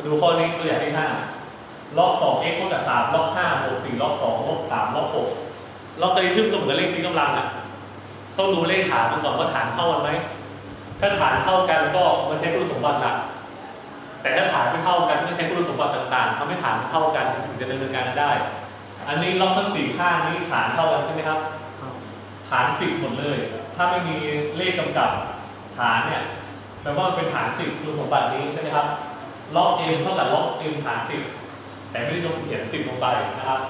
มาดูข้อนี้ตัวอย่างที่ห้าล็อกสอง x เท่ากับสามล็อกห้าบวกสี่ล็อกสองลบสามล็อกหกล็อกกระดิ่งก็เหมือนกับเลขชี้กำลังอะต้องดูเลขฐานมันก่อนว่าฐานเท่ากันไหมถ้าฐานเท่ากันก็มันใช้คุณสมบัติหลักแต่ถ้าฐานไม่เท่ากันก็ใช้คุณสมบัติต่างๆทำให้ฐานเท่ากันถึงจะดำเนินการได้ อันนี้ล็อกทั้งสี่ข้างนี้ฐานเท่ากันใช่ไหมครับฐานสิบหมดเลย ถ้าไม่มีเลขกำกับฐานเนี่ยแปลว่ามันเป็นฐานสิบคุณสมบัตินี้ใช่ไหมครับ ล็อก m เท่ากับล็อก m ฐานสิบแต่ไม่ได้ลงเขียนสิบลงไปนะครับ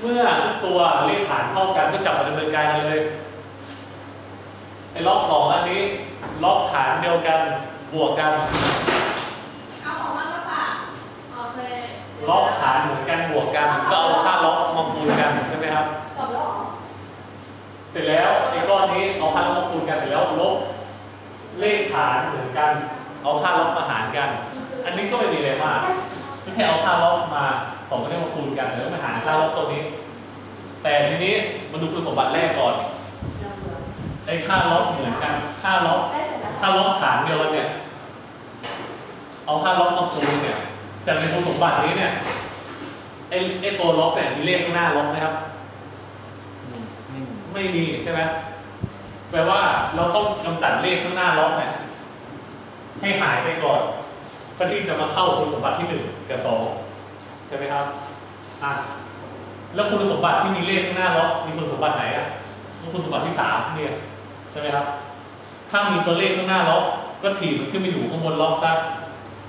เมื่อทุกตัวเลขฐานเท่ากันก็จับมาดำเนินการกันเลยไอ้ล็อกสองอันนี้ล็อกฐานเดียวกันบวกกันเอาของมันก็ค่ะโอเคล็อกฐานเหมือนกันบวกกันก็เอาค่าล็อกมาคูณกันใช่ไหมครับ ตอบแล้วเหรอเสร็จแล้วไอ้ก้อนนี้เอาค่าล็อกมาคูณกันเสร็จแล้วลบเลขฐานเหมือนกัน เอาค่าล็อกมาหารกัน อันนี้ก็ไม่มีอะไรมากไม่แค่เอาค่าล็อกมาสองตัวนี้มาคูณกันแล้วมาหารค่าล็อกตัวนี้ แต่ทีนี้มาดูคุณสมบัติแรกก่อนไอ้ค่าล็อกเหมือนกันค่าล็อกได้เสร็จแล้วค่าล็อกฐานเดียวกันเนี่ย เอาค่าล็อกมาคูณเนี่ยแต่ในคุณสมบัตินี้เนี่ยไอ้ไอ้ตัวล็อกเนี่ยมีเลขข้างหน้าล็อกไหมครับไม่ไม่มีไม่มีใช่ไหมแปลว่าเราต้องกำจัดเลขข้างหน้าล็อกเนี่ย ให้หายไปก่อนเพื่อที่จะมาเข้าคุณสมบัติที่หนึ่งกับสองใช่ไหมครับอะแล้วคุณสมบัติที่มีเลขข้างหน้าล็อกมีคุณสมบัติไหนอะก็คุณสมบัติที่สามเนี่ยใช่ไหมครับ ถ้ามีตัวเลขข้างหน้าล็อกก็ถีบมันขึ้นไปอยู่ข้างบนล็อกซะ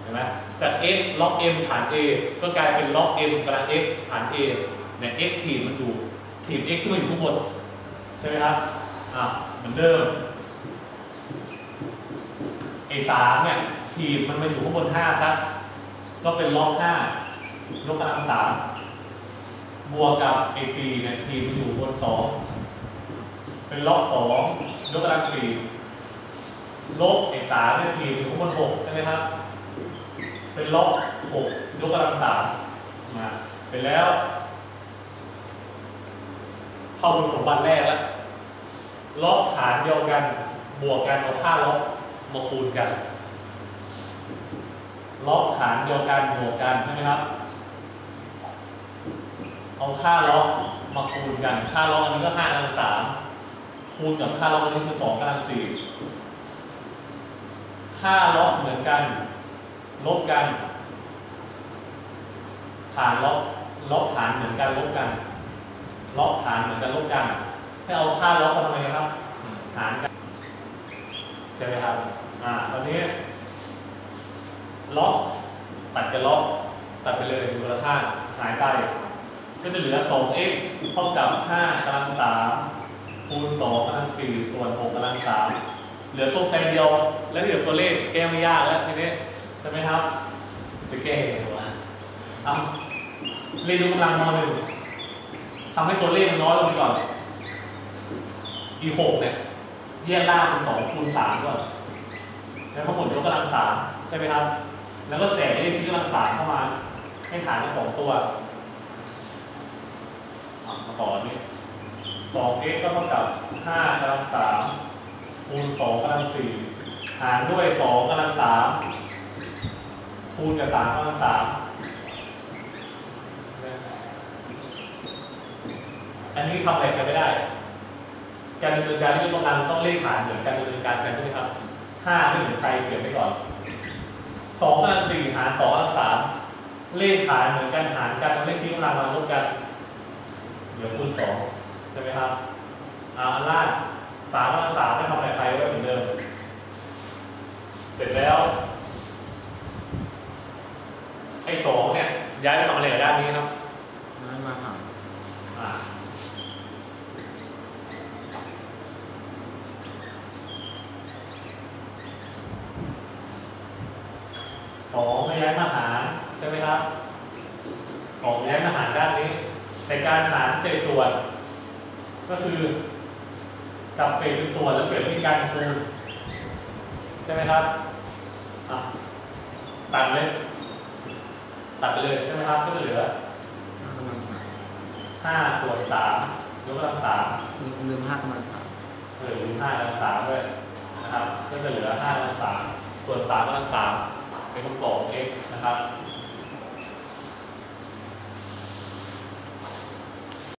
เห็นไหมจาก x ล็อก m ฐาน a ก็กลายเป็นล็อก m กำลัง x ฐาน a เนี่ย x ถีบมันอยู่ถีบ x ขึ้นมาอยู่ข้างบนใช่ไหมครับอะเหมือนเดิม สามเนี่ยทีมมันมาอยู่ข้างบนห้าครับ ก็เป็นล็อกห้ายกกำลังสามบวกกับไอ้สี่เนี่ยทีมมันอยู่บนสองเป็นล็อกสองยกกำลังสี่ลบไอ้สามเนี่ยทีมอยู่ข้างบนหกใช่ไหมครับ เป็นล็อกหกยกกำลังสามมาเป็นแล้วเข้าคุณสมบัติแรกแล้วล็อกฐานเดียวกันบวกกันเอาค่าล็อก มาคูณกัน ล็อกฐานเดียวกันบวกกันใช่ไหมครับ เอาค่าล็อกมาคูณกัน ค่าล็อกอันนี้ก็ห้ากำลังสามคูณกับค่าล็อกอันนี้คือสองกำลังสี่ค่าล็อกเหมือนกัน ลบกัน ฐานล็อกล็อกฐานเหมือนกันลบกันล็อกฐานเหมือนกันลบกันให้เอาค่าล็อกมาทำไมครับหารกันใช่ไหมครับ อ่าตอนนี้ล็อกตัดกับล็อกตัดไปเลยมูลค่าหายไป ก็จะเหลือ 2x เท่ากับ 5กำลัง3คูณ2กำลัง4ส่วน6กำลัง3เหลือตัวแปรเดียว แล้วเหลือตัวเลขแก้ไม่ยากแล้วทีนี้ใช่ไหมครับจะแก้ยังไงวะเอาเรียนยกกำลังมหนึ่งทำให้ตัวเลขมันน้อยลงไปก่อนอีหกเนี่ยแยกล่างเป็นสองคูณสามก่อน แล้วทั้งหมดยกกำลังสามใช่ไหมครับ แล้วก็แจกเลขชี้กำลังสามเข้ามา ให้ฐานเป็นสองตัวมาต่อนี้สอง x ก็เท่ากับห้ากำลังสามคูณสองกำลังสี่หารด้วยสองกำลังสามคูณกับสามกำลังสามอันนี้ทำอะไรกันไม่ได้ การดำเนินการที่ยกกำลังต้องเลขฐานเหมือนการดำเนินการกันใช่ไหมครับ ห้าไม่เหมือนใครเขียนไปก่อนสองกำลังสี่หารสองกำลังสามเลขฐานเหมือนกันหารกันเอาเลขชี้กำลังมาลบกัน เดี๋ยวคูณสองใช่ไหมครับอ่าล่างสามกำลังสามไม่ทำอะไรใครไว้เหมือนเดิม เสร็จแล้วไอ้สองเนี่ยย้ายไปทำอะไรกับด้านนี้ครับน้อยมาหารอ่า สองให้ย้ายมาหารใช่ไหมครับสองย้ายมาหารด้านนี้ แต่การหารเศษส่วน ก็คือกับเศษเป็นส่วนแล้วเปลี่ยนที่การคูณใช่ไหมครับอะตัดเลยตัดไปเลยใช่ไหมครับก็จะเหลือห้ากำลังสามห้าส่วนสามยกกำลังสามลืมลืมห้ากำลังสามหรือห้ากำลังสามด้วยนะครับ ก็จะเหลือห้ากำลังสามส่วนสามกำลังสาม เป็นคำตอบ x นะครับ